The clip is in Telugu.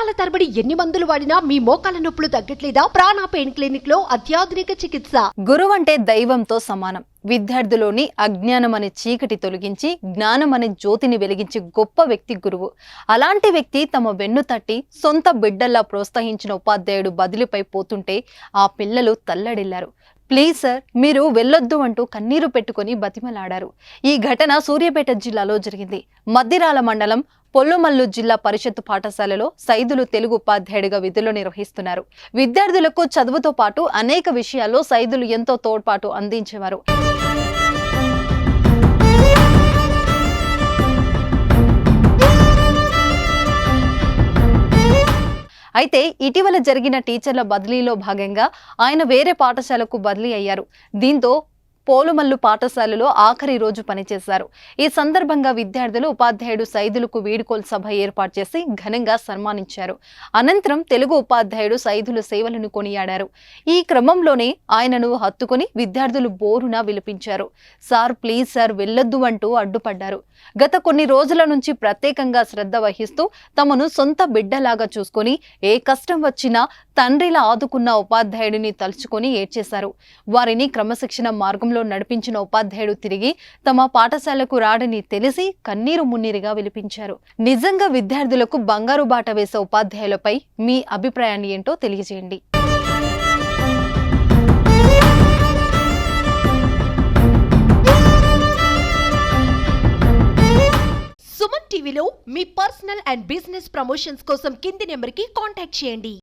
సంవత్సరాల తరబడి ఎన్ని మందులు వాడినా మీ మోకాల నొప్పులు తగ్గట్లేదా? ప్రాణ పెయిన్ క్లినిక్లో అత్యాధునిక చికిత్స. గురువు అంటే దైవంతో సమానం. విద్యార్థిలోని అజ్ఞానం అనే చీకటి తొలగించి జ్ఞానం అనే జ్యోతిని వెలిగించి గొప్ప వ్యక్తి గురువు. అలాంటి వ్యక్తి తమ వెన్ను తట్టి సొంత బిడ్డల్లా ప్రోత్సహించిన ఉపాధ్యాయుడు బదిలీపై పోతుంటే ఆ పిల్లలు తల్లడిల్లారు. ప్లీజ్ సార్ మీరు వెళ్ళొద్దు అంటూ కన్నీరు పెట్టుకొని బతిమలాడారు. ఈ ఘటన సూర్యాపేట జిల్లాలో జరిగింది. మద్దిరాల మండలం పొల్లుమల్లు జిల్లా పరిషత్ పాఠశాలలో సైదులు తెలుగు ఉపాధ్యాయుడిగా విధులు నిర్వహిస్తున్నారు. విద్యార్థులకు చదువుతో పాటు అనేక విషయాల్లో సైదులు ఎంతో తోడ్పాటు అందించేవారు. అయితే ఇటీవల జరిగిన టీచర్ల బదిలీలో భాగంగా ఆయన వేరే పాఠశాలకు బదిలీ అయ్యారు. దీంతో పోలుమల్లు పాఠశాలలో ఆఖరి రోజు పనిచేశారు. ఈ సందర్భంగా విద్యార్థులు ఉపాధ్యాయుడు సైదులకు వీడుకోలు సభ ఏర్పాటు చేసి ఘనంగా సన్మానించారు. అనంతరం తెలుగు ఉపాధ్యాయుడు సైదుల సేవలను కొనియాడారు. ఈ క్రమంలోనే ఆయనను హత్తుకుని విద్యార్థులు బోరున విలిపించారు. సార్ ప్లీజ్ సార్ వెళ్ళొద్దు అంటూ అడ్డుపడ్డారు. గత కొన్ని రోజుల నుంచి ప్రత్యేకంగా శ్రద్ధ వహిస్తూ తమను సొంత బిడ్డలాగా చూసుకొని ఏ కష్టం వచ్చినా తండ్రిలా ఆదుకున్న ఉపాధ్యాయుడిని తలుచుకొని ఏడ్చేశారు. వారిని క్రమశిక్షణ మార్గంలో నడిపించిన ఉపాధ్యాయుడు తిరిగి తమ పాఠశాలకు రాడని తెలిసి కన్నీరు మున్నీరుగా విలిపించారు. నిజంగా విద్యార్థులకు బంగారు బాట వేసే ఉపాధ్యాయులపై మీ అభిప్రాయాన్ని ఏంటో తెలియజేయండి. సుమన్ టీవీలో మీ పర్సనల్ అండ్ బిజినెస్ ప్రమోషన్స్ కోసం కింది నెంబర్కి కాంటాక్ట్ చేయండి.